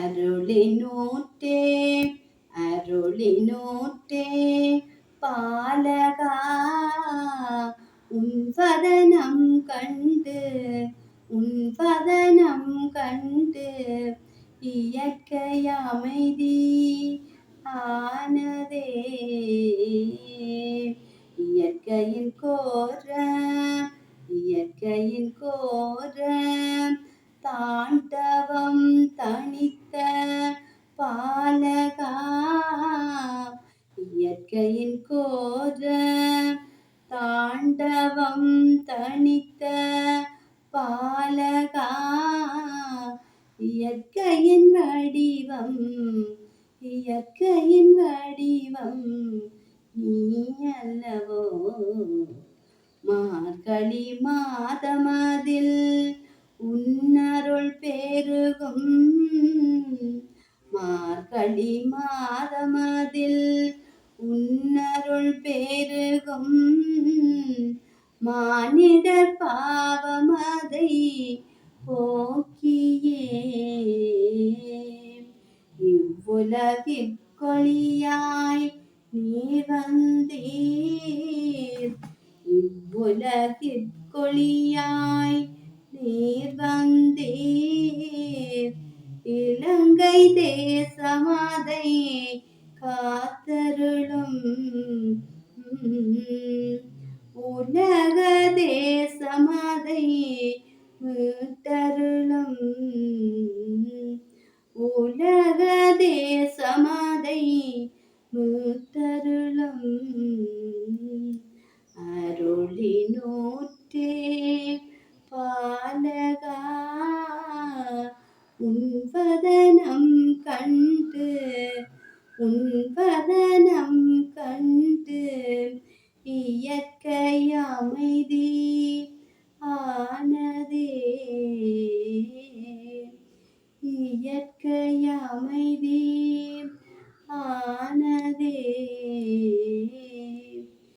அருளினூற்றே அருளினூற்றே பாலகா. உன்பதனம் கண்டு உன்பதனம் கண்டு இயற்கை அமைதி ஆனதே. இயற்கையின் கோர இயற்கையின் கோர கோர தாண்டவம் தனித்த பாலகா இயற்கையின் வடிவம் இயற்கையின் வடிவம் நீ அல்லவோ மார்கழி மாதமதில் உன்னருள் பெருகும் மார்கழி மாதமதில் அருள் பெருகும். மானிடர் பாவமதை போக்கியே. இவ்வுலகிற்கொழியாய் நீ வந்தீர். இவ்வுலகிற்கொழியாய் நீர் வந்தீர். இலங்கை தேசமாதையே காத்தருளும். உலக தேசமதை மீட்டருளும். உலக தேசமதை மீட்டருளும். அருளினூற்றே பாலகா உன்வதனம் கண்டு உன்பதனம் கண்டு இயற்கை அமைதி ஆனதே. இயற்கை அமைதி